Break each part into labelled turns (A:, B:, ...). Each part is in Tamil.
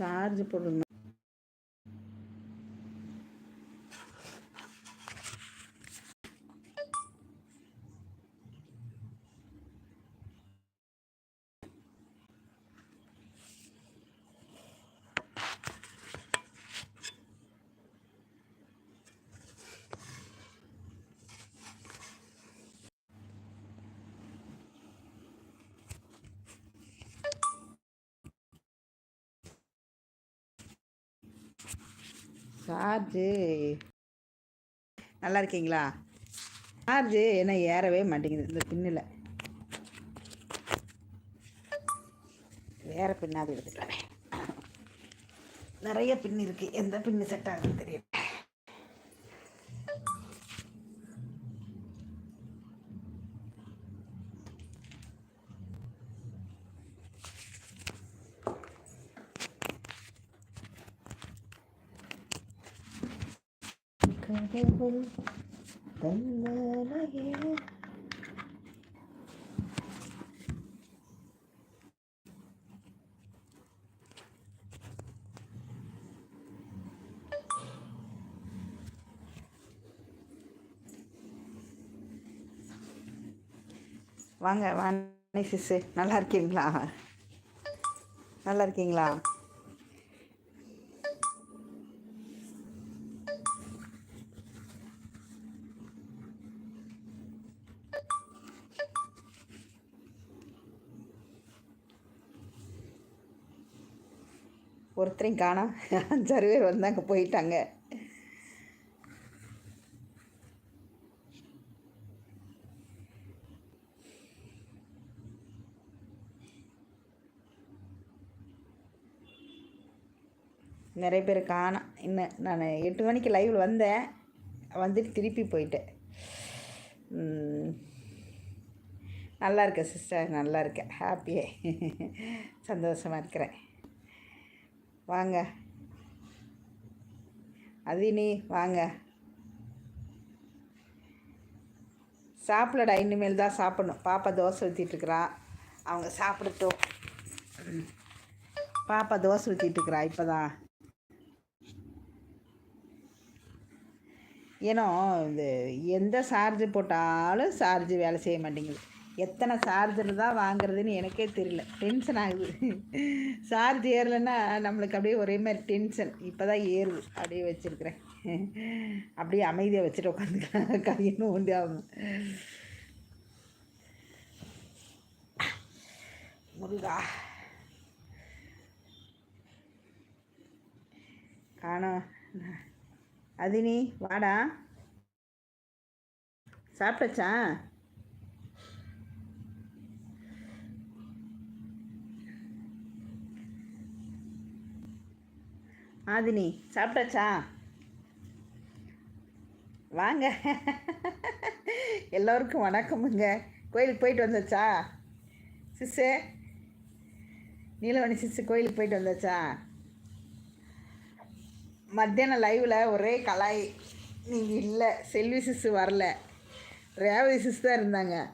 A: சார்ஜ் போடணும் சார்ஜு. நல்லா இருக்கீங்களா? சார்ஜு என்ன ஏறவே மாட்டேங்குது இந்த பின்னில். வேறு பின்னாது எடுத்துக்கிறேன் நிறைய பின் இருக்குது எந்த பின்னு செட் ஆகுதுன்னு தெரியல கடவுள் வாங்க வாணி சிசு நல்லா இருக்கீங்களா? நல்லா இருக்கீங்களா? ஒருத்தரையும் காணோம். அஞ்சாறு பேர் வந்தாங்க போயிட்டாங்க. நிறைய பேர் காணோம். இன்னும் நான் எட்டு மணிக்கு லைவில் வந்தேன். வந்துட்டு திருப்பி போயிட்டேன். நல்லா இருக்கேன் சிஸ்டர் நல்லா இருக்கேன். ஹாப்பியே சந்தோஷமாக இருக்கிறேன். வாங்க. அதினி வாங்க. சாப்பிடடா இனிமேல் தான் சாப்பிடணும். பாப்பா தோசை ஊற்றிட்டுருக்குறா அவங்க சாப்பிடட்டும். பாப்பா தோசை ஊற்றிட்டுருக்குறா இப்போ தான் ஏன்னா இது எந்த சார்ஜ் போட்டாலும் சார்ஜ் வேலை செய்ய மாட்டேங்குது. எத்தனை சார்ஜர் தான் வாங்குறதுன்னு எனக்கே தெரியல. டென்ஷன் ஆகுது. சார்ஜ் ஏறலைன்னா நம்மளுக்கு அப்படியே ஒரே மாதிரி டென்ஷன் இப்போ தான் ஏறுது. அப்படியே வச்சுருக்குறேன். அப்படியே அமைதியாக வச்சுட்டு உட்காந்துக்கலாம். கையணும் உண்டு ஆகும் முருகா. காணோம். அதினி வாடா. சாப்பிட்டச்சா? ஆதினி சாப்பிட்டாச்சா? வாங்க. எல்லோருக்கும் வணக்கமுங்க. கோயிலுக்கு போயிட்டு வந்தாச்சா? சிஸ்ஸு நீலவணி சிஸ்ஸு கோயிலுக்கு போயிட்டு வந்தாச்சா? மத்தியானம் லைவில் ஒரே கலாய். நீங்கள் இல்லை. செல்வி சிஸ்ஸு வரல. ரேவதி சிஸ் தான் இருந்தாங்க.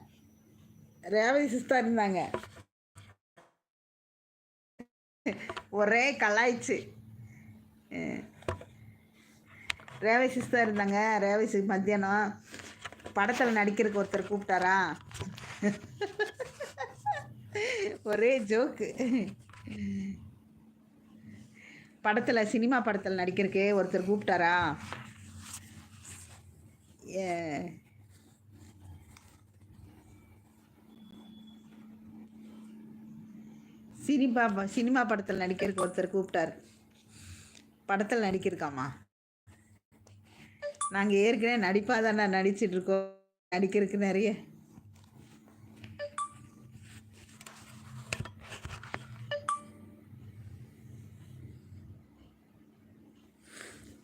A: ரேவதி சிஸ் தான் இருந்தாங்க. ஒரே கலாய்ச்சி. ரேவை சிஸ் இருந்தாங்க. ரேவை சிஸ் மத்தியானம் படத்தில் நடிக்கிறதுக்கு ஒருத்தர் கூப்பிட்டாரா? ஒரே ஜோக்கு படத்தில் சினிமா படத்தில் நடிக்கிறதுக்கு ஒருத்தர் கூப்பிட்டாரா? ஏ. சினிமா ப- சினிமா படத்தில் நடிக்கிறதுக்கு ஒருத்தர் கூப்பிட்டார். படத்தில் நடிக்கிருக்காமா நாங்கள் ஏற்கனவே நடிப்பாக தானே நடிச்சிட்டு இருக்கோம் நடிக்கிறதுக்கு நிறைய.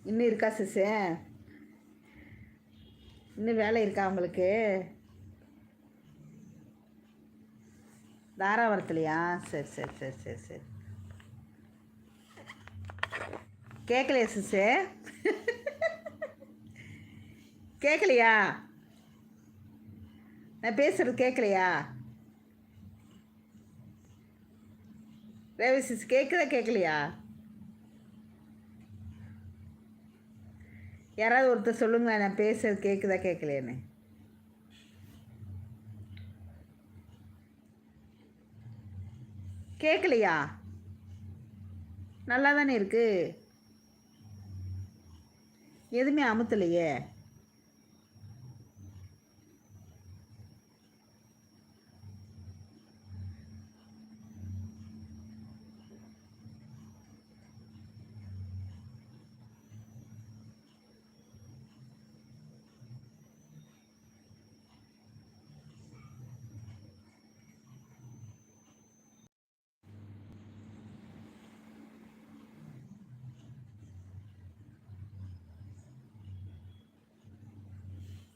A: இன்னும் இருக்கா சிசு இன்னும் வேலை இருக்கா உங்களுக்கு? தாராபுரத்துலையா சரி சரி சரி சரி சரி. கேட்கலையா சிசு கேட்கலையா நான் பேசுகிறது கேட்கலையா ரவி சிஸ் கேட்குதா கேட்கலையா யாராவது ஒருத்தர் சொல்லுங்களேன் நான் பேசுறது கேட்குதா கேட்கலையானே கேட்கலையா நல்லா தானே இருக்குது எதுவுமே அமுத்தலையே?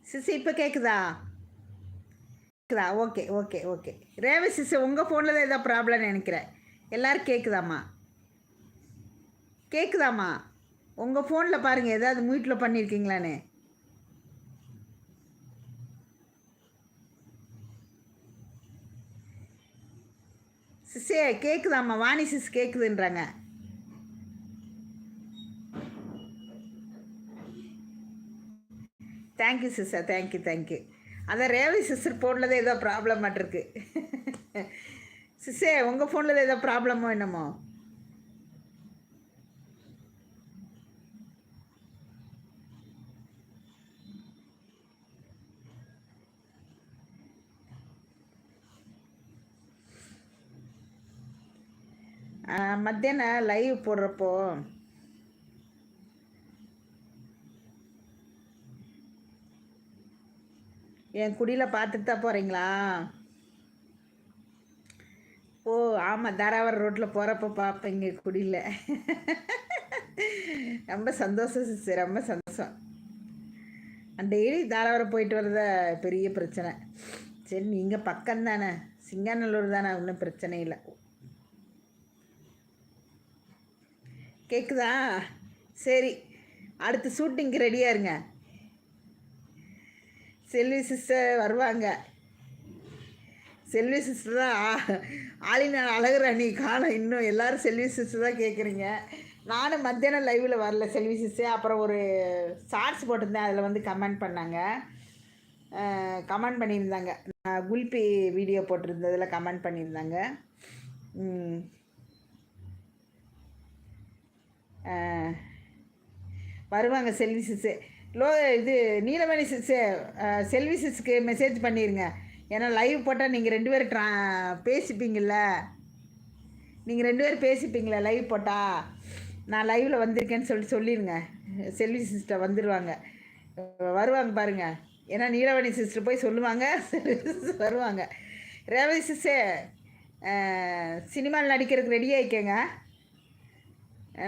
A: சிசி இப்போ கேட்குதா கேட்குதா okay okay okay. Revathi sis உங்கள் ஃபோனில் தான் ஏதோ ப்ராப்ளம்னு நினைக்கிறேன். எல்லோரும் கேட்குதாம்மா கேட்குதாம்மா உங்கள் ஃபோனில் பாருங்கள் ஏதாவது மியூட்டில் பண்ணியிருக்கீங்களான்னு சிஸ்ஸே கேட்குதாம்மா Vani sis கேட்குதுன்றாங்க thank you sister thank you thank you அதான் ரேவதி சிஸ்டர் ஃபோனில் தான் ஏதோ ப்ராப்ளம் மாட்டிருக்கு சிஸ்டே உங்கள் ஃபோனில் ஏதோ ப்ராப்ளமோ என்னமோ? மத்தியானம் லைவ் போடுறப்போ என் குடியில் பார்த்துட்டு தான் போகிறீங்களா ஓ ஆமாம் தாராவரம் ரோட்டில் போகிறப்ப பார்ப்பேங்க குடியில். ரொம்ப சந்தோஷம் சிஸ்டர் ரொம்ப சந்தோஷம். டெய்லி தாராவரம் போயிட்டு வரத பெரிய பிரச்சனை. சரி நீங்கள் பக்கம் தானே. சிங்காநல்லூர் தானே ஒன்றும் பிரச்சனை இல்லை. கேட்குதா சரி அடுத்து ஷூட்டிங்க்கு ரெடியாக இருங்க. செல்வி சிஸ்டர் வருவாங்க. செல்வி சிஸ்டர் தான் ஆளினான் அழகுராணி நீ காணும் இன்னும். எல்லோரும் செல்வி சிஸ்டர் தான் கேட்குறீங்க நானும் மத்தியானம் லைவில் வரல செல்வி சிஸ்டர் அப்புறம் ஒரு ஷார்ட்ஸ் போட்டிருந்தேன். அதில் வந்து கமெண்ட் பண்ணாங்க. கமெண்ட் பண்ணியிருந்தாங்க. நான் குல்பி வீடியோ போட்டிருந்ததில் கமெண்ட் பண்ணியிருந்தாங்க. வருவாங்க செல்வி சிஸ்டர் லோ இது நீலமணி சிஸ்ஸு செல்வி சிஸ்க்கு மெசேஜ் பண்ணிடுங்க ஏன்னா லைவ் போட்டால் நீங்கள் ரெண்டு பேரும் ட்ரா பேசிப்பீங்கள நீங்கள் ரெண்டு பேரும் பேசிப்பீங்களே லைவ் போட்டால் நான் லைவில் வந்திருக்கேன்னு சொல்லிட்டு சொல்லிடுங்க செல்வி சிஸ்டர் வந்துடுவாங்க வருவாங்க பாருங்கள் ஏன்னா நீலவணி சிஸ்டர் போய் சொல்லுவாங்க. வருவாங்க. ரேவதி சிஸ்டே சினிமாவில் நடிக்கிறதுக்கு ரெடி ஆகிக்கங்க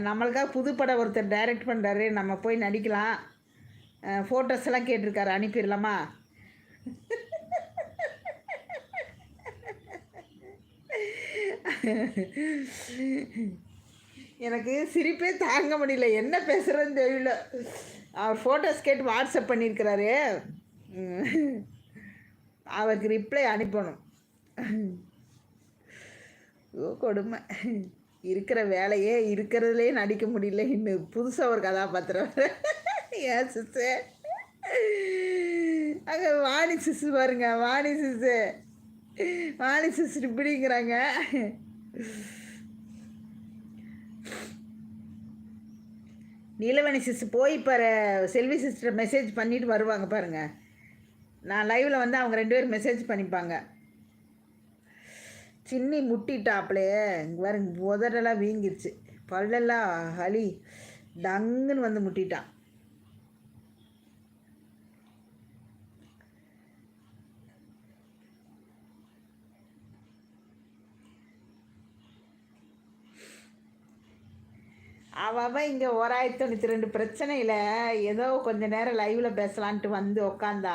A: நம்மளுக்காக புதுப்படம் ஒருத்தர் டைரக்ட் பண்ணுறாரு நம்ம போய் நடிக்கலாம். ஃபோட்டோஸ் எல்லாம் கேட்டிருக்காரு அனுப்பிடலாமா? எனக்கு சிரிப்பே தாங்க முடியல. என்ன பேசுகிறேன்னு தெரியல. அவர் ஃபோட்டோஸ் கேட்டு வாட்ஸ்அப் பண்ணியிருக்கிறாரு. அவருக்கு ரிப்ளை அனுப்பணும். ஓ கொடுமை. இருக்கிற வேலையே இருக்கிறதுலே நடிக்க முடியல. இன்னும் புதுசாக ஒரு கதாபாத்திரம் ஏன் சிசு அங்கே வாணி சிசு பாருங்க வாணி சிசு வாணி சிசு இப்படிங்கிறாங்க. நீலவணி சிஸ்டர் போய் இப்போ செல்வி சிஸ்டர் மெசேஜ் பண்ணிட்டு வருவாங்க பாருங்கள் நான் லைவில் வந்து அவங்க ரெண்டு பேரும் மெசேஜ் பண்ணிப்பாங்க. சின்னி முட்டிட்டாப்லே வேறு உதடெல்லாம் வீங்கிருச்சு. பல்லெல்லாம் ஹலி டங்குன்னு வந்து முட்டிட்டான். அவள் இங்கே ஓராயிரத்தி தொண்ணூற்றி ரெண்டு பிரச்சனையில் ஏதோ கொஞ்ச நேரம் லைவில் பேசலான்ட்டு வந்து உக்காந்தா.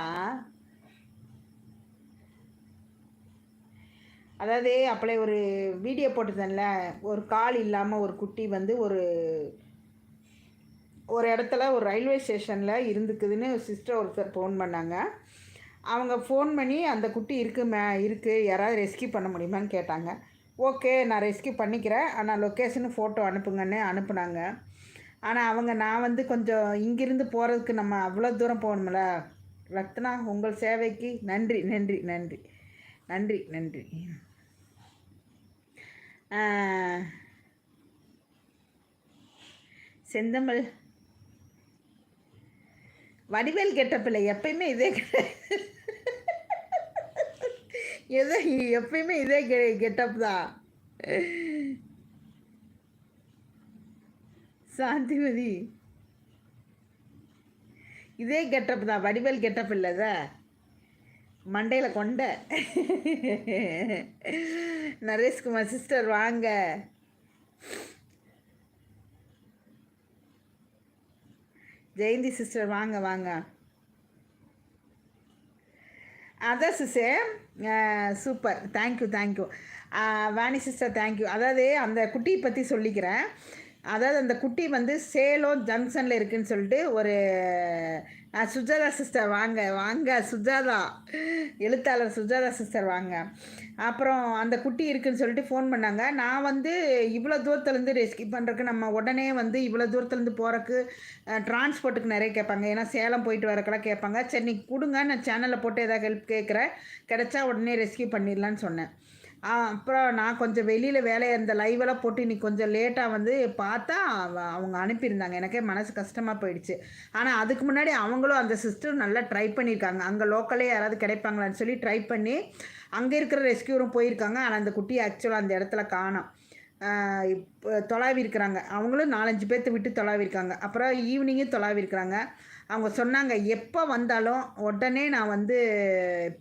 A: அதாவது அப்பளே ஒரு வீடியோ போட்டுருந்தேன்ல ஒரு கால் இல்லாமல் ஒரு குட்டி வந்து ஒரு ஒரு இடத்துல ஒரு ரயில்வே ஸ்டேஷனில் இருந்துக்குதுன்னு சிஸ்டர் ஒருத்தர் ஃபோன் பண்ணாங்க. அவங்க ஃபோன் பண்ணி அந்த குட்டி இருக்கு மே இருக்குது யாராவது ரெஸ்கியூ பண்ண முடியுமான்னு கேட்டாங்க. ஓகே நான் ரெஸ்கியூ பண்ணிக்கிறேன். ஆனால் லொக்கேஷனு ஃபோட்டோ அனுப்புங்கன்னு அனுப்புனாங்க. ஆனால் அவங்க நான் வந்து கொஞ்சம் இங்கிருந்து போகிறதுக்கு நம்ம அவ்வளோ தூரம் போகணும்ல. ரத்னா உங்கள் சேவைக்கு நன்றி நன்றி நன்றி. நன்றி நன்றி. செந்தமல் செந்தமிழ். வடிவேல் கெட்டப்பில்லை எப்பயுமே இதே கிடையாது எதை எப்பயுமே இதே கெட்டப் தான். சாந்திமதி. இதே கெட்டப் தான் வடிவேல் கெட்டப் இல்லைத மண்டையில் கொண்ட. நரேஷ்குமார் சிஸ்டர் வாங்க. ஜெயந்தி சிஸ்டர் வாங்க வாங்க. அதான் சிஸ்டே super. Thank you thank you Vani sister thank you அதாவது அந்த குட்டியை பற்றி சொல்லிக்கிறேன். அதாவது அந்த குட்டி வந்து சேலம் ஜங்ஷனில் இருக்குதுன்னு சொல்லிட்டு ஒரு ஆ, சுஜாதா சிஸ்டர் வாங்க வாங்க சுஜாதா. எழுத்தாளர் சுஜாதா சிஸ்டர் வாங்க. அப்புறம் அந்த குட்டி இருக்குன்னு சொல்லிட்டு ஃபோன் பண்ணாங்க. நான் வந்து இவ்வளோ தூரத்துலேருந்து ரெஸ்கியூ பண்ணுறக்கு நம்ம உடனே வந்து இவ்வளோ தூரத்துலேருந்து போகிறக்கு டிரான்ஸ்போர்ட்டுக்கு நிறைய கேட்பாங்க. ஏன்னா சேலம் போயிட்டு வரக்கெல்லாம் கேட்பாங்க. சரி நீ கொடுங்க நான் சேனலில் போட்டு ஏதாவது ஹெல்ப் கேட்குறேன். கிடச்சா உடனே ரெஸ்கியூ பண்ணிடலான்னு சொன்னேன். அப்புறம் நான் கொஞ்சம் வெளியில் வேலையை இருந்த லைவெல்லாம் போட்டு இன்னைக்கு கொஞ்சம் லேட்டாக வந்து பார்த்தா அவங்க அனுப்பியிருந்தாங்க. எனக்கே மனசு கஷ்டமாக போயிடுச்சு. ஆனால் அதுக்கு முன்னாடி அவங்களும் அந்த சிஸ்டர் நல்லா ட்ரை பண்ணியிருக்காங்க. அங்கே லோக்கலே யாராவது கிடைப்பாங்களான்னு சொல்லி ட்ரை பண்ணி அங்கே இருக்கிற ரெஸ்கியூரும் போயிருக்காங்க. ஆனால் அந்த குட்டி ஆக்சுவலாக அந்த இடத்துல காணும். இப்போ தொலாவி இருக்கிறாங்க அவங்களும் நாலஞ்சு பேர்த்த விட்டு தொலாவி இருக்காங்க அப்புறம் ஈவினிங்கும் தொலாவி இருக்கிறாங்க அவங்க சொன்னாங்க எப்போ வந்தாலும் உடனே நான் வந்து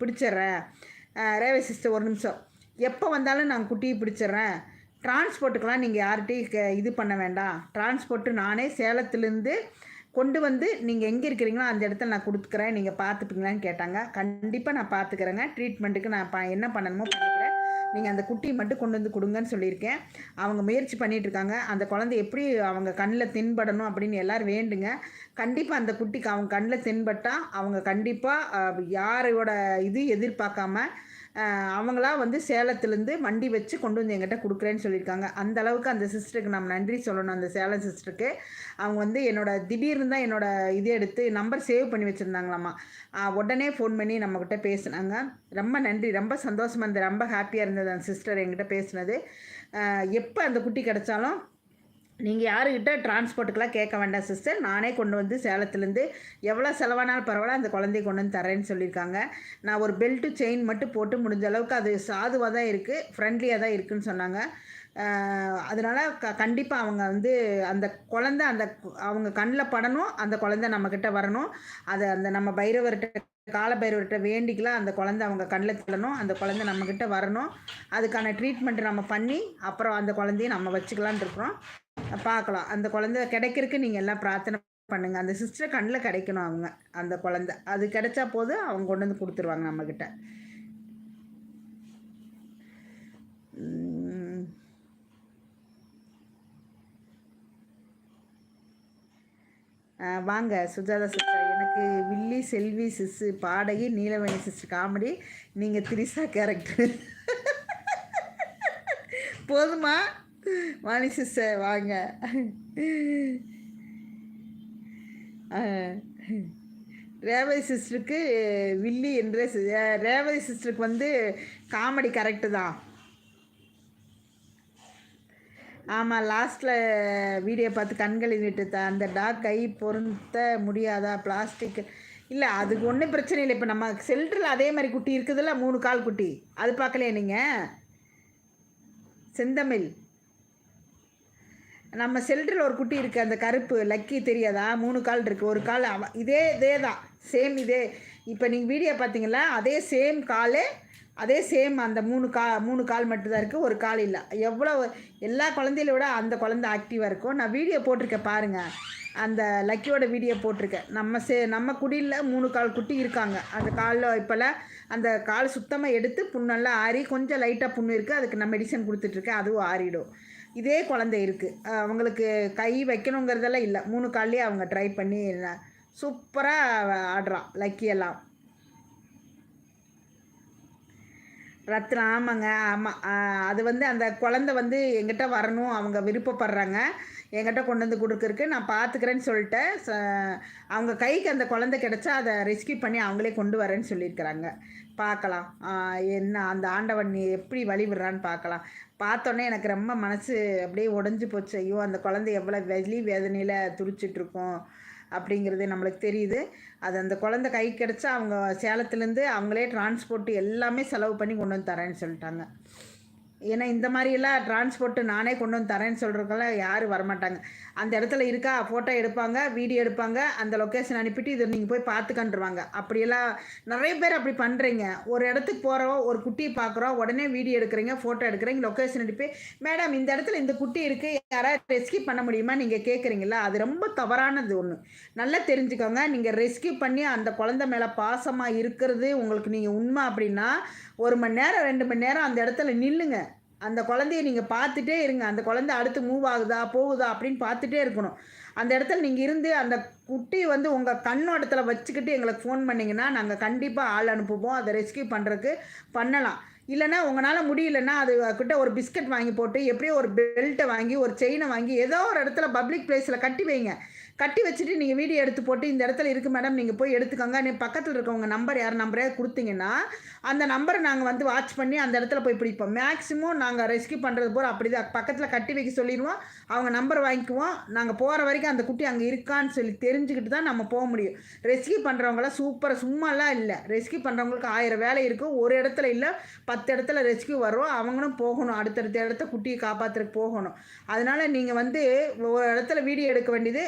A: பிடிச்சிட்றேன் ரேவை சிஸ்டர் ஒரு நிமிஷம். எப்போ வந்தாலும் நான் குட்டியை பிடிச்சிட்றேன் டிரான்ஸ்போர்ட்டுக்கெலாம் நீங்கள் யார்கிட்டையும் கே- இது பண்ண வேண்டாம். டிரான்ஸ்போர்ட்டு நானே சேலத்துலேருந்து கொண்டு வந்து நீங்கள் எங்கே இருக்கிறீங்களோ அந்த இடத்துல நான் கொடுத்துக்கிறேன். நீங்கள் பார்த்துப்பீங்களான்னு கேட்டாங்க. கண்டிப்பாக நான் பார்த்துக்கிறேங்க. ட்ரீட்மெண்ட்டுக்கு நான் ப என்ன பண்ணணுமோ பண்ணிக்கிறேன். நீங்கள் அந்த குட்டியை மட்டும் கொண்டு வந்து கொடுங்கன்னு சொல்லியிருக்கேன். அவங்க முயற்சி பண்ணிகிட்ருக்காங்க அந்த குழந்தை எப்படி அவங்க கண்ணில் தென்படணும் அப்படின்னு எல்லோரும் வேண்டுங்க. கண்டிப்பாக அந்த குட்டிக்கு அவங்க கண்ணில் தென்பட்டால் அவங்க கண்டிப்பாக யாரோட இது எதிர்பார்க்காம அவங்களாம் அவங்களா வந்து சேலத்துலேருந்து வண்டி வச்சு கொண்டு வந்து எங்கிட்ட கொடுக்குறேன்னு சொல்லியிருக்காங்க. அந்த அளவுக்கு அந்த சிஸ்டருக்கு நம்ம நன்றி சொல்லணும். அந்த சேலம் சிஸ்டருக்கு அவங்க வந்து என்னோட திடீர்னு தான் என்னோட இது எடுத்து நம்பர் சேவ் பண்ணி வச்சுருந்தாங்களாம்மா உடனே ஃபோன் பண்ணி நம்மக்கிட்ட பேசுனாங்க. ரொம்ப நன்றி. ரொம்ப சந்தோஷமாக இருந்தது. ரொம்ப ஹாப்பியாக இருந்தது அந்த சிஸ்டர் என்கிட்ட பேசுனது. எப்போ அந்த குட்டி கிடைச்சாலும் நீங்கள் யாருக்கிட்ட டிரான்ஸ்போர்ட்டுக்கெலாம் கேட்க வேண்டாம் சிஸ்டர் நானே கொண்டு வந்து சேலத்துலேருந்து எவ்வளோ செலவானாலும் பரவாயில்ல அந்த குழந்தைய கொண்டு வந்து தரேன்னு சொல்லியிருக்காங்க. நான் ஒரு பெல்ட்டு செயின் மட்டும் போட்டு முடிஞ்ச அளவுக்கு அது சாதுவாக தான் இருக்குது ஃப்ரெண்ட்லியாக தான் இருக்குதுன்னு சொன்னாங்க. அதனால் அதனால க கண்டிப்பாக அவங்க வந்து அந்த குழந்த அந்த அவங்க கண்ணில் படணும் அந்த குழந்த நம்மக்கிட்ட வரணும். அதை அந்த நம்ம பைரவர்கிட்ட கால பைரவர்கிட்ட வேண்டிக்கலாம். அந்த குழந்தை அவங்க கண்ணில் தள்ளணும் அந்த குழந்தை நம்மக்கிட்ட வரணும். அதுக்கான ட்ரீட்மெண்ட் நம்ம பண்ணி அப்புறம் அந்த குழந்தைய நம்ம வச்சுக்கலான் இருக்கிறோம். பார்க்கலாம். அந்த குழந்தை கிடைக்கிறதுக்கு நீங்கள் எல்லாம் பிரார்த்தனை பண்ணுங்க. அந்த சிஸ்டர் கண்ணில் கிடைக்கணும் அவங்க. அந்த குழந்தை. அது கிடைச்சா போதும் அவங்க கொண்டு வந்து கொடுத்துருவாங்க நம்மக்கிட்ட வாங்க. சுஜாதா சிஸ்டர் எனக்கு வில்லி செல்வி சிஸ்ஸு பாடகி நீலவேணி சிஸ்டர் காமெடி நீங்கள் திரிசா கேரக்டர் போதுமா? வாணி சிஸ்டர் வாங்க. ரேவதி சிஸ்டருக்கு வில்லி என்ற ரேவதி சிஸ்டருக்கு வந்து காமெடி கரெக்டு தான். ஆமாம் லாஸ்ட்டில் வீடியோ பார்த்து கண்களை விட்டு அந்த டாக் கை பொருத்த முடியாதா? பிளாஸ்டிக். இல்லை அதுக்கு ஒன்றும் பிரச்சனை இல்லை. இப்போ நம்ம செல்டரில் அதே மாதிரி குட்டி இருக்குதுல்ல மூணு கால் குட்டி. அது பார்க்கலையா நீங்கள் செந்தமிழ். நம்ம செல்டரில் ஒரு குட்டி இருக்குது அந்த கருப்பு லக்கி தெரியாதா? மூணு கால் இருக்குது ஒரு கால் அவ இதே இதே தான் சேம் இதே. இப்போ நீங்கள் வீடியோ பார்த்தீங்களா? அதே சேம் காலு அதே சேம் அந்த மூணு கா மூணு கால் மட்டும்தான் இருக்குது ஒரு கால் இல்லை. எவ்வளோ எல்லா குழந்தையில விட அந்த குழந்த ஆக்டிவாக இருக்கும். நான் வீடியோ போட்டிருக்கேன் பாருங்கள் அந்த லக்கியோட வீடியோ போட்டிருக்கேன். நம்ம சே நம்ம குடியில் மூணு கால் குட்டி இருக்காங்க. அந்த காலில் இப்போல்லாம் அந்த கால் சுத்தமாக எடுத்து புண்ணெல்லாம் ஆறி கொஞ்சம் லைட்டாக புண்ணு இருக்குது அதுக்கு நான் மெடிசன் கொடுத்துட்ருக்கேன் அதுவும் ஆறிடும். இதே குழந்தை இருக்குது அவங்களுக்கு கை வைக்கணுங்கிறதெல்லாம் இல்லை. மூணு கால்லேயே அவங்க ட்ரை பண்ணி சூப்பராக ஆடுறான். லக்கி எல்லாம். ரத்னா ஆமாங்க ஆமாம் அது வந்து அந்த குழந்தை வந்து எங்கிட்ட வரணும். அவங்க விருப்பப்படுறாங்க. என்கிட்ட கொண்டு வந்து கொடுக்குறக்கு நான் பார்த்துக்கிறேன்னு சொல்லிட்டேன் ச- அவங்க கைக்கு அந்த குழந்தை கிடச்சா அதை ரெஸ்கியூ பண்ணி அவங்களே கொண்டு வரேன்னு சொல்லியிருக்கிறாங்க. பார்க்கலாம் என்ன அந்த ஆண்டவன் நீ எப்படி வழிவிடுறான்னு பார்க்கலாம் பார்த்தோன்னே எனக்கு ரொம்ப மனசு அப்படியே உடஞ்சி போச்சு. ஐயோ அந்த குழந்தை எவ்வளோ வெளி வேதனையில் துடிச்சிட்ருக்கோம் அப்படிங்கிறது நம்மளுக்கு தெரியுது. அது அந்த குழந்தை கை கிடச்சா அவங்க சேலத்துலேருந்து அவங்களே டிரான்ஸ்போர்ட் எல்லாமே செலவு பண்ணி கொண்டு வந்து தரேன்னு சொல்லிட்டாங்க. ஏன்னா இந்த மாதிரியெல்லாம் டிரான்ஸ்போர்ட்டு நானே கொண்டு வந்து தரேன்னு சொல்கிறதுக்கெல்லாம் யாரும் வரமாட்டாங்க. அந்த இடத்துல இருக்கா ஃபோட்டோ எடுப்பாங்க வீடியோ எடுப்பாங்க அந்த லொக்கேஷன் அனுப்பிட்டு இதை நீங்கள் போய் பார்த்துக்கன்றுவாங்க. அப்படியெல்லாம் நிறைய பேர் அப்படி பண்ணுறீங்க ஒரு இடத்துக்கு போகிறோம் ஒரு குட்டியை பார்க்குறோம் உடனே வீடியோ எடுக்கிறீங்க ஃபோட்டோ எடுக்கிறீங்க லொக்கேஷன் அனுப்பி மேடம் இந்த இடத்துல இந்த குட்டி இருக்குது யாராவது ரெஸ்கியூ பண்ண முடியுமா? நீங்கள் கேட்குறீங்களா அது ரொம்ப தவறானது ஒன்று நல்லா தெரிஞ்சுக்கோங்க. நீங்கள் ரெஸ்கியூ பண்ணி அந்த குழந்தை மேலே பாசமாக இருக்கிறது உங்களுக்கு நீங்கள் உண்மை அப்படின்னா ஒரு மணி நேரம் ரெண்டு மணி நேரம் அந்த இடத்துல நில்லுங்க. அந்த குழந்தைய நீங்கள் பார்த்துட்டே இருங்க. அந்த குழந்தை அடுத்து மூவ் ஆகுதா போகுதா அப்படின்னு பார்த்துட்டே இருக்கணும். அந்த இடத்துல நீங்கள் இருந்து அந்த குட்டி வந்து உங்கள் கண்ணோட்டத்தில் வச்சுக்கிட்டு எங்களுக்கு ஃபோன் பண்ணிங்கன்னா நாங்கள் கண்டிப்பாக ஆள் அனுப்புவோம். அதை ரெஸ்கியூ பண்ணுறதுக்கு பண்ணலாம். இல்லைன்னா உங்களால் முடியலன்னா அது கிட்ட ஒரு பிஸ்கட் வாங்கி போட்டு எப்படியோ ஒரு பெல்ட்டை வாங்கி ஒரு செயினை வாங்கி ஏதோ ஒரு இடத்துல பப்ளிக் பிளேஸில் கட்டி வைங்க. கட்டி வச்சுட்டு நீங்கள் வீடியோ எடுத்து போட்டு இந்த இடத்துல இருக்குது மேடம் நீங்கள் போய் எடுத்துக்கோங்க. நீ பக்கத்தில் இருக்கவங்க நம்பர் யார் நம்பரே கொடுத்தீங்கன்னா அந்த நம்பரை நாங்கள் வந்து வாட்ச் பண்ணி அந்த இடத்துல போய் பிடிப்போம். மேக்ஸிமம் நாங்கள் ரெஸ்கியூ பண்ணுறது போகிற அப்படி தான் பக்கத்தில் கட்டி வைக்க சொல்லிடுவோம். அவங்க நம்பர் வாங்கிக்குவோம். நாங்கள் போகிற வரைக்கும் அந்த குட்டி அங்கே இருக்கான்னு சொல்லி தெரிஞ்சுக்கிட்டு தான் நம்ம போக முடியும். ரெஸ்கியூ பண்ணுறவங்களாம் சூப்பராக சும்மாலாம் இல்லை. ரெஸ்கியூ பண்ணுறவங்களுக்கு ஆயிரம் வேலை இருக்கும். ஒரு இடத்துல இல்லை பத்து இடத்துல ரெஸ்கியூ வரும் அவங்களும் போகணும். அடுத்தடுத்த இடத்த குட்டியை காப்பாற்றுறதுக்கு போகணும். அதனால் நீங்கள் வந்து ஒரு இடத்துல வீடியோ எடுக்க வேண்டியது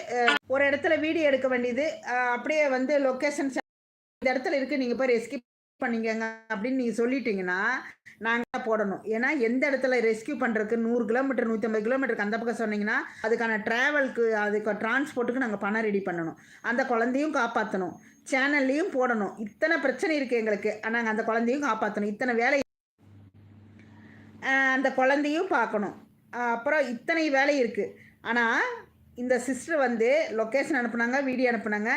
A: ஒரு இடத்துல வீடியோ எடுக்க வேண்டியது அப்படியே வந்து லொக்கேஷன் இந்த இடத்துல இருக்குது நீங்கள் போய் ரெஸ்கியூ பண்ணிக்கங்க அப்படின்னு நீங்கள் சொல்லிட்டீங்கன்னா நாங்கள் போடணும். ஏன்னா எந்த இடத்துல ரெஸ்கியூ பண்ணுறதுக்கு நூறு கிலோமீட்டர் நூற்றம்பது கிலோமீட்டருக்கு அந்த பக்கம் சொன்னீங்கன்னா அதுக்கான ட்ராவலுக்கு அதுக்கு டிரான்ஸ்போர்ட்டுக்கு நாங்கள் பணம் ரெடி பண்ணணும். அந்த குழந்தையும் காப்பாற்றணும் சேனல்லையும் போடணும். இத்தனை பிரச்சனை இருக்குது எங்களுக்கு. நாங்கள் அந்த குழந்தையும் காப்பாற்றணும் இத்தனை வேலை அந்த குழந்தையும் பார்க்கணும். அப்புறம் இத்தனை வேலை இருக்குது ஆனால் இந்த சிஸ்டர் வந்து லொக்கேஷன் அனுப்புனாங்க வீடியோ அனுப்புனாங்க.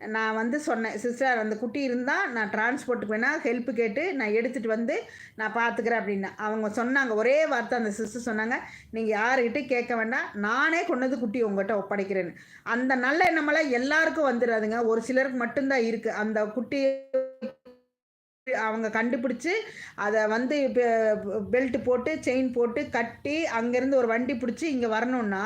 A: நான் வந்து சொன்னேன் சிஸ்டர் அந்த குட்டி இருந்தால் நான் டிரான்ஸ்போர்ட்டுக்கு வேணால் ஹெல்ப் கேட்டு நான் எடுத்துகிட்டு வந்து நான் பார்த்துக்கிறேன் அப்படின்னு. அவங்க சொன்னாங்க ஒரே வார்த்தை அந்த சிஸ்டர் சொன்னாங்க நீங்கள் யாருக்கிட்டே கேட்க வேண்டாம் நானே கொண்டு வந்து குட்டி உங்கள்கிட்ட ஒப்படைக்கிறேன்னு. அந்த நல்ல எண்ணமெல்லாம் எல்லாருக்கும் வந்துடாதுங்க. ஒரு சிலருக்கு மட்டும்தான் இருக்குது அந்த குட்டி அவங்க கண்டுபிடிச்சி அதை வந்து பெல்ட் போட்டு செயின் போட்டு கட்டி அங்கேருந்து ஒரு வண்டி பிடிச்சி இங்கே வரணும்னா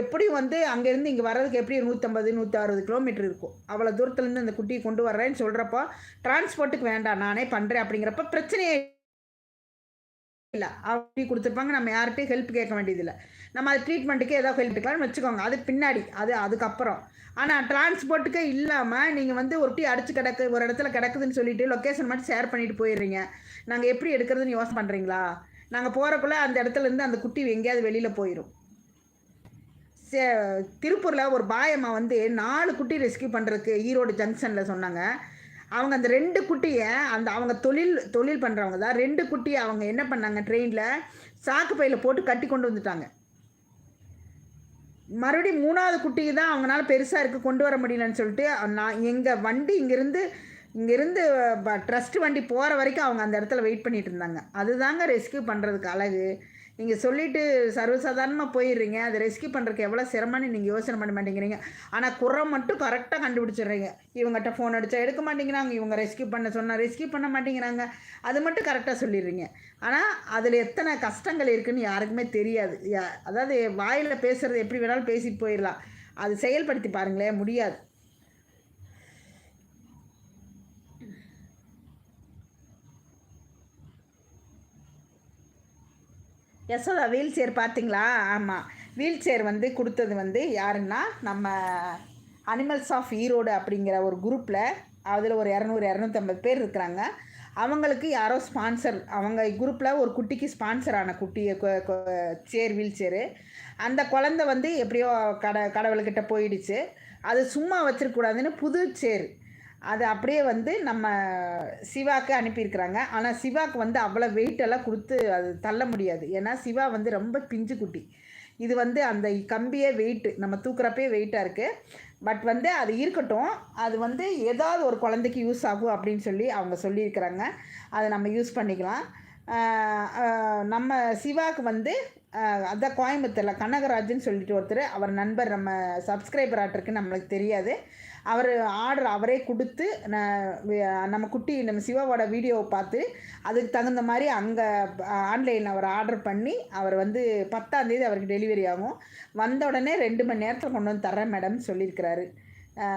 A: எப்படியும் வந்து அங்கேருந்து இங்கே வர்றதுக்கு எப்படி நூற்றம்பது நூற்றி அறுபது கிலோமீட்டர் இருக்கும். அவ்வளோ தூரத்துலேருந்து அந்த குட்டியை கொண்டு வர்றேன்னு சொல்கிறப்போ டிரான்ஸ்போர்ட்டுக்கு வேண்டாம் நானே பண்ணுறேன் அப்படிங்கிறப்ப பிரச்சனையே இல்லை. அப்படி கொடுத்துருப்பாங்க. நம்ம யார்கிட்டையும் ஹெல்ப் கேட்க வேண்டியதில்லை. நம்ம அது ட்ரீட்மெண்ட்டுக்கு ஏதோ ஹெல்ப் எடுக்கலாம்னு வச்சுக்கோங்க. அது பின்னாடி அது அதுக்கப்புறம். ஆனால் டிரான்ஸ்போர்ட்டுக்கே இல்லாமல் நீங்கள் வந்து ஒரு டீ அடிச்சு கிடக்கு ஒரு இடத்துல கிடக்குதுன்னு சொல்லிட்டு லொக்கேஷன் மட்டும் ஷேர் பண்ணிட்டு போயிடுறீங்க. நாங்கள் எப்படி எடுக்கிறதுன்னு யோசனை பண்ணுறீங்களா நாங்கள் போகிறக்குள்ளே அந்த இடத்துல இருந்து அந்த குட்டி எங்கேயாவது வெளியில் போயிடும் சே திருப்பூரில் ஒரு பாயம்மா வந்து நாலு குட்டி ரெஸ்கியூ பண்ணுறதுக்கு ஈரோடு ஜங்ஷனில் சொன்னாங்க. அவங்க அந்த ரெண்டு குட்டியை அந்த அவங்க தொழில் தொழில் பண்ணுறவங்க தான் ரெண்டு குட்டியை அவங்க என்ன பண்ணாங்க ட்ரெயினில் சாக்கு பையில் போட்டு கட்டி கொண்டு வந்துட்டாங்க. மறுபடியும் மூணாவது குட்டிக்கு தான் அவங்களால பெருசாக இருக்குது கொண்டு வர முடியலன்னு சொல்லிட்டு நான் எங்கள் வண்டி இங்கேருந்து இங்கேருந்து ட்ரஸ்ட் வண்டி போகிற வரைக்கும் அவங்க அந்த இடத்துல வெயிட் பண்ணிகிட்டு இருந்தாங்க. அதுதாங்க ரெஸ்கியூ பண்ணுறதுக்கு அழகு. நீங்கள் சொல்லிட்டு சர்வசாதாரணமாக போயிடுறீங்க. அதை ரெஸ்கியூ பண்ணுறதுக்கு எவ்வளோ சிரமம்னு நீங்கள் யோசனை பண்ண மாட்டேங்கிறீங்க. ஆனால் குறை மட்டும் கரெக்டாக கண்டுபிடிச்சிடுறீங்க. இவங்ககிட்ட ஃபோன் அடித்தா எடுக்க மாட்டேங்கிறாங்க. இவங்க ரெஸ்கியூ பண்ண சொன்னால் ரெஸ்கியூ பண்ண மாட்டேங்கிறாங்க. அது மட்டும் கரெக்டாக சொல்லிடுறீங்க. ஆனால் அதில் எத்தனை கஷ்டங்கள் இருக்குதுன்னு யாருக்குமே தெரியாது. அதாவது வாயில் பேசுகிறது எப்படி வேணாலும் பேசிட்டு போயிடலாம். அது செயல்படுத்தி பாருங்களேன் முடியாது. யசோதா வீல் சேர் பார்த்தீங்களா? ஆமாம் வீல் சேர் வந்து கொடுத்தது வந்து யாருன்னா நம்ம அனிமல்ஸ் ஆஃப் ஈரோடு அப்படிங்கிற ஒரு குரூப்பில் அதில் ஒரு இரநூறு இரநூத்தம்பது பேர் இருக்கிறாங்க. அவங்களுக்கு யாரோ ஸ்பான்சர் அவங்க குரூப்பில் ஒரு குட்டிக்கு ஸ்பான்சர் ஆன குட்டி சேர் வீல் சேரு. அந்த குழந்தை வந்து எப்படியோ கட கடவுள்கிட்ட போயிடுச்சு. அது சும்மா வச்சிருக்கக்கூடாதுன்னு புது சேர் அது அப்படியே வந்து நம்ம சிவாக்கு அனுப்பியிருக்கிறாங்க. ஆனால் சிவாக்கு வந்து அவ்வளோ வெயிட்டெல்லாம் கொடுத்து அது தள்ள முடியாது. ஏன்னா சிவா வந்து ரொம்ப பிஞ்சு குட்டி. இது வந்து அந்த கம்பியே வெயிட்டு நம்ம தூக்குறப்பே வெயிட்டாக இருக்குது பட் வந்து அது இருக்கட்டும். அது வந்து ஏதாவது ஒரு குழந்தைக்கு யூஸ் ஆகும் அப்படின்னு சொல்லி அவங்க சொல்லியிருக்கிறாங்க. அதை நம்ம யூஸ் பண்ணிக்கலாம். நம்ம சிவாக்கு வந்து அதான் கோயம்புத்தூரில் கனகராஜன் சொல்லிட்டு ஒருத்தர் அவர் நண்பர் நம்ம சப்ஸ்கிரைபர் ஆட்டிருக்கு நம்மளுக்கு தெரியாது. அவர் ஆர்டர் அவரே கொடுத்து நம்ம குட்டி நம்ம சிவாவோட வீடியோவை பார்த்து அதுக்கு தகுந்த மாதிரி அங்கே ஆன்லைனில் அவர் ஆர்டர் பண்ணி அவர் வந்து பத்தாந்தேதி அவருக்கு டெலிவரி ஆகும். வந்த உடனே ரெண்டு மணி நேரத்தில் கொண்டு வந்து தரேன் மேடம் சொல்லியிருக்கிறாரு.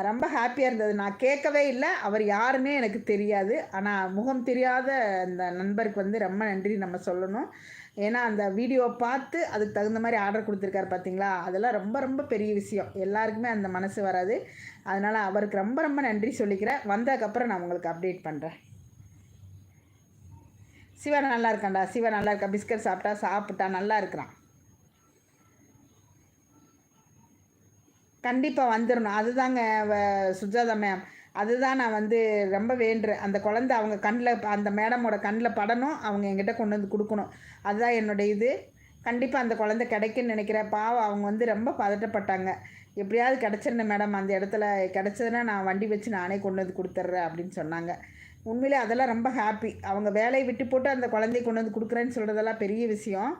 A: ரொம்ப ஹாப்பியாக இருந்தது. நான் கேட்கவே இல்லை. அவர் யாருன்னே எனக்கு தெரியாது. ஆனால் முகம் தெரியாத அந்த நண்பருக்கு வந்து ரொம்ப நன்றி நம்ம சொல்லணும். ஏன்னா அந்த வீடியோவை பார்த்து அதுக்கு தகுந்த மாதிரி ஆர்டர் கொடுத்துருக்காரு பார்த்தீங்களா அதெல்லாம் ரொம்ப ரொம்ப பெரிய விஷயம். எல்லாருக்குமே அந்த மனசு வராது. அதனால் அவருக்கு ரொம்ப ரொம்ப நன்றி சொல்லிக்கிறேன். வந்ததுக்கப்புறம் நான் உங்களுக்கு அப்டேட் பண்ணுறேன் சிவா நல்லா இருக்கான்டா. சிவா நல்லா இருக்கா? பிஸ்கட் சாப்பிட்டா சாப்பிட்டா நல்லா இருக்கிறான். கண்டிப்பாக வந்துடணும் அதுதாங்க சுஜாதா மேம் அதுதான் நான் வந்து ரொம்ப வேண்டுறேன். அந்த குழந்த அவங்க கண்ணில் அந்த மேடமோட கண்ணில் படணும் அவங்க என்கிட்ட கொண்டு வந்து கொடுக்கணும். அதுதான் என்னுடைய இது. கண்டிப்பாக அந்த குழந்த கிடைக்குன்னு நினைக்கிறேன். பாவம் அவங்க வந்து ரொம்ப பதட்டப்பட்டாங்க. எப்படியாவது கிடச்சிருந்தேன் மேடம். அந்த இடத்துல கிடச்சதுன்னா நான் வண்டி வச்சு நானே கொண்டு வந்து கொடுத்துட்றேன் அப்படின்னு சொன்னாங்க. உண்மையிலே அதெல்லாம் ரொம்ப ஹாப்பி அவங்க வேலையை விட்டு போட்டு அந்த குழந்தைய கொண்டு வந்து கொடுக்குறேன்னு சொல்கிறதெல்லாம் பெரிய விஷயம்.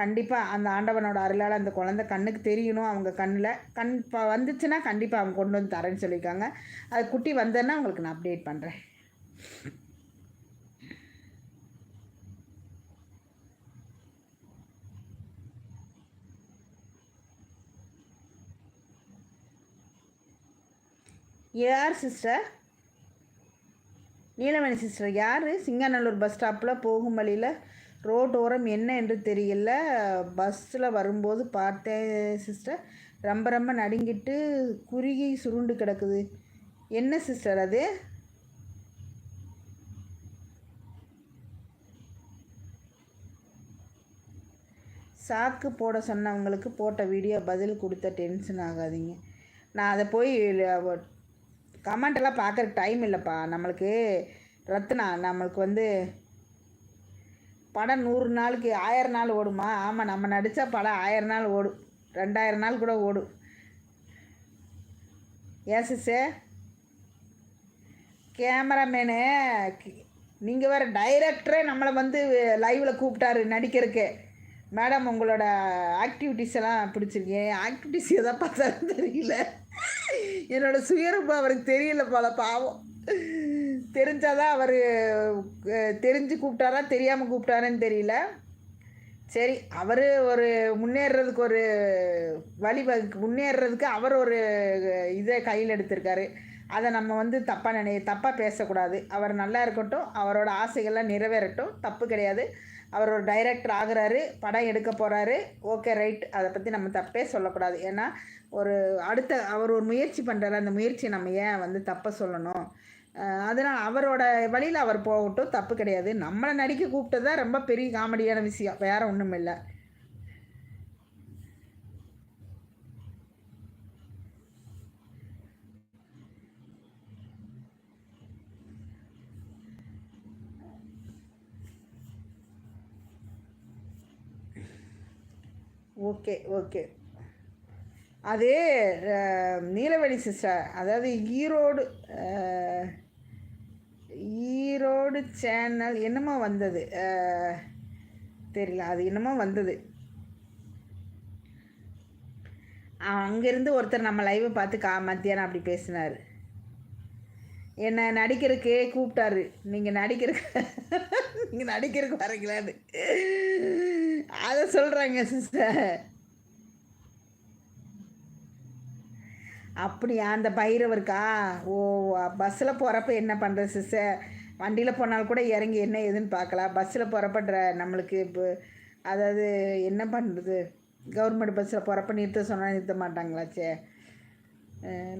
A: கண்டிப்பாக அந்த ஆண்டவனோட அருளால் அந்த குழந்த கண்ணுக்கு தெரியணும் அவங்க கண்ணில். கண் இப்போ வந்துச்சுன்னா கண்டிப்பாக அவங்க கொண்டு வந்து தரேன்னு சொல்லியிருக்காங்க. அது குட்டி வந்தேன்னா உங்களுக்கு நான் அப்டேட் பண்ணுறேன் யார் சிஸ்டர் நீலமணி சிஸ்டர் யார்? சிங்கநல்லூர் பஸ் ஸ்டாப்பில் போகும் வழியில் ரோட்டோரம் என்ன என்று தெரியல. பஸ்ஸில் வரும்போது பார்த்தேன் சிஸ்டர் ரொம்ப ரொம்ப நடுங்கிட்டு குறுகி சுருண்டு கிடக்குது. என்ன சிஸ்டர் அது? சாக்கு போட சொன்னவங்களுக்கு போட்ட வீடியோ பதில் கொடுத்த டென்ஷன் ஆகாதீங்க. நான் அதை போய் கமெண்ட்டெல்லாம் பார்க்குறக்கு டைம் இல்லைப்பா. நம்மளுக்கு ரத்னா நம்மளுக்கு வந்து படம் நூறு நாளுக்கு ஆயிரம் நாள் ஓடுமா? ஆமாம் நம்ம நடித்தா படம் ஆயிரம் நாள் ஓடும் ரெண்டாயிரம் நாள் கூட ஓடும் ஏன் கேமராமேனு நீங்கள் வேறு டைரக்டரே நம்மளை வந்து லைவில் கூப்பிட்டாரு நடிக்கிறதுக்கு. மேடம் உங்களோட ஆக்டிவிட்டீஸ் எல்லாம் பிடிச்சிருக்கேன் ஆக்டிவிட்டீஸ் எதை பார்த்தாலும் தெரியல. என்னோடய சுயரூபம் அவருக்கு தெரியல போல பாவம். தெரிஞ்சாதான் அவர் தெரிஞ்சு கூப்பிட்டாரா தெரியாமல் கூப்பிட்டாருன்னு தெரியல. சரி அவர் ஒரு முன்னேறதுக்கு ஒரு வழி முன்னேறதுக்கு அவர் ஒரு இதை கையில் எடுத்திருக்காரு. அதை நம்ம வந்து தப்பாக நினை தப்பாக பேசக்கூடாது. அவர் நல்லா இருக்கட்டும் அவரோட ஆசைகள்லாம் நிறைவேறட்டும் தப்பு கிடையாது. அவர் ஒரு டைரக்டர் ஆகிறாரு படம் எடுக்க போகிறாரு ஓகே ரைட். அதை பற்றி நம்ம தப்பே சொல்லக்கூடாது. ஏன்னா ஒரு அடுத்த அவர் ஒரு முயற்சி பண்ணுறாரு அந்த முயற்சியை நம்ம ஏன் வந்து தப்பை சொல்லணும்? அதனால் அவரோட வழியில் அவர் போகட்டும் தப்பு கிடையாது. நம்மளை நடிக்க கூப்பிட்டது தான் ரொம்ப பெரிய காமெடியான விஷயம். வேறு ஒன்றும் இல்லை. Okay okay. அது நீலவேணி சிஸ்டர் அதாவது ஈரோடு ஈரோடு சேனல் என்னமோ வந்தது. தெரியல. அது என்னமோ வந்தது. அங்கேருந்து ஒருத்தர் நம்ம லைவை பார்த்து கா மத்தியானம் அப்படி பேசினார். என்னை நடிக்கிறதுக்கே கூப்பிட்டாரு. நீங்கள் நடிக்கிறதுக்கு நீங்கள் நடிக்கிறதுக்கு வரீங்களான்னு. அதை சொல்கிறாங்க சிஸ்டர் அப்படியா? அந்த பைரவருக்கா? ஓ பஸ்ஸில் போகிறப்ப என்ன பண்ணுறது சிஸ்டர் வண்டியில் போனாலும் கூட இறங்கி என்ன ஏதுன்னு பார்க்கலாம். பஸ்ஸில் புறப்படுற நம்மளுக்கு இப்போ அதாவது என்ன பண்ணுறது கவர்மெண்ட் பஸ்ஸில் போகிறப்ப நிறுத்த சொன்னால் நிறுத்த மாட்டாங்களா சே?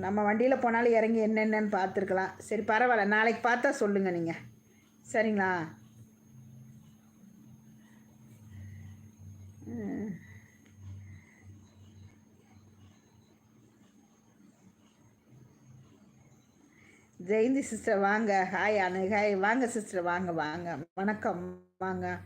A: நம்ம வண்டியில் போனாலும் இறங்கி என்னென்னு பார்த்துருக்கலாம். சரி பரவாயில்ல. நாளைக்கு பார்த்தா சொல்லுங்கள் நீங்கள் சரிங்களா? ஜெயந்தி சிஸ்டர் வாங்க. ஹாய் அனு ஹாய் வாங்க சிஸ்டர் வாங்க வாங்க. வணக்கம். வாங்க.